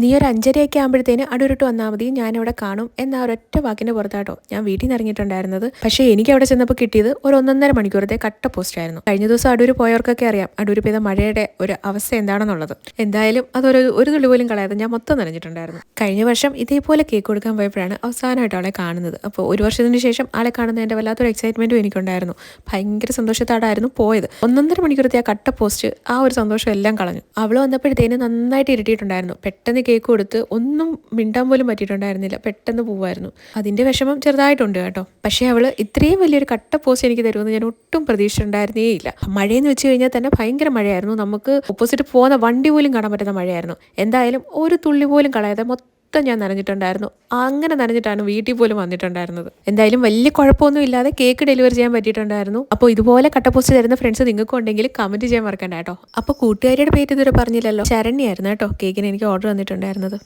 നീ ഒരു അഞ്ചരയൊക്കെ ആകുമ്പോഴത്തേന് അടൂരിട്ട് വന്നാൽ മതി ഞാനവിടെ കാണും എന്ന ഒരൊറ്റ വാക്കിന്റെ പുറത്താട്ടോ. ഞാൻ വീട്ടിൽ നിന്ന് ഇറങ്ങിയിട്ടുണ്ടായിരുന്നത്. പക്ഷേ എനിക്ക് അവിടെ ചെന്നപ്പോൾ കിട്ടിയത് ഒരു ഒന്നൊന്നര മണിക്കൂറത്തെ കട്ട പോസ്റ്റ് ആയിരുന്നു. കഴിഞ്ഞ ദിവസം അടൂർ പോയവർക്കൊക്കെ അറിയാം അടൂർ പെയ്ത മഴയുടെ ഒരു അവസ്ഥ എന്താണെന്നുള്ളത്. എന്തായാലും അതൊരു ഒരു തുള്ളി പോലും കളയാതെ ഞാൻ മൊത്തം നനഞ്ഞിട്ടുണ്ടായിരുന്നു. കഴിഞ്ഞ വർഷം ഇതേപോലെ കേക്ക് കൊടുക്കാൻ പോയപ്പോഴാണ് അവസാനമായിട്ട് ആളെ കാണുന്നത്. അപ്പോൾ ഒരു വർഷത്തിന് ശേഷം ആളെ കാണുന്നതിന്റെ വല്ലാത്തൊരു എക്സൈറ്റ്മെന്റും എനിക്കുണ്ടായിരുന്നു. ഭയങ്കര സന്തോഷത്തോടായിരുന്നു പോയത്. ഒന്നൊന്നര മണിക്കൂറത്തെ ആ കട്ട പോസ്റ്റ് ആ ഒരു സന്തോഷം എല്ലാം കളഞ്ഞു. അവൾ വന്നപ്പോഴത്തേന് നന്നായിട്ട് ഇരുട്ടിയിട്ടുണ്ടായിരുന്നു. പെട്ടെന്ന് കേക്ക് കൊടുത്ത് ഒന്നും മിണ്ടാൻ പോലും പറ്റിയിട്ടുണ്ടായിരുന്നില്ല. പെട്ടെന്ന് പോവായിരുന്നു. അതിന്റെ വിഷമം ചെറുതായിട്ടുണ്ട് കേട്ടോ. പക്ഷേ അവൾ ഇത്രയും വലിയൊരു കട്ട പോസ്റ്റ് എനിക്ക് തരുമെന്ന് ഞാൻ ഒട്ടും പ്രതീക്ഷിച്ചിട്ടുണ്ടായിരുന്നേ ഇല്ല മഴയെന്ന് വെച്ച് കഴിഞ്ഞാൽ തന്നെ ഭയങ്കര മഴയായിരുന്നു. നമുക്ക് ഓപ്പോസിറ്റ് പോകുന്ന വണ്ടി പോലും കാണാൻ പറ്റുന്ന മഴയായിരുന്നു. എന്തായാലും ഒരു തുള്ളി പോലും കളയാതെ മൊത്തം മൊത്തം ഞാൻ നനഞ്ഞിട്ടുണ്ടായിരുന്നു. അങ്ങനെ നനഞ്ഞിട്ടാണ് വീട്ടിൽ പോലും വന്നിട്ടുണ്ടായിരുന്നത്. എന്തായാലും വലിയ കുഴപ്പമൊന്നും ഇല്ലാതെ കേക്ക് ഡെലിവറി ചെയ്യാൻ പറ്റിയിട്ടുണ്ടായിരുന്നു. അപ്പോൾ ഇതുപോലെ കട്ടപ്പോസ്റ്റ് തരുന്ന ഫ്രണ്ട്സ് നിങ്ങൾക്ക് ഉണ്ടെങ്കിൽ കമന്റ് ചെയ്യാൻ മറക്കണ്ട കേട്ടോ. അപ്പോൾ കൂട്ടുകാരിയുടെ പേര് ഇതുവരെ പറഞ്ഞില്ലല്ലോ. ശരണ്യായിരുന്നു കേട്ടോ കേക്കിന് എനിക്ക് ഓർഡർ തന്നിട്ടുണ്ടായിരുന്നത്.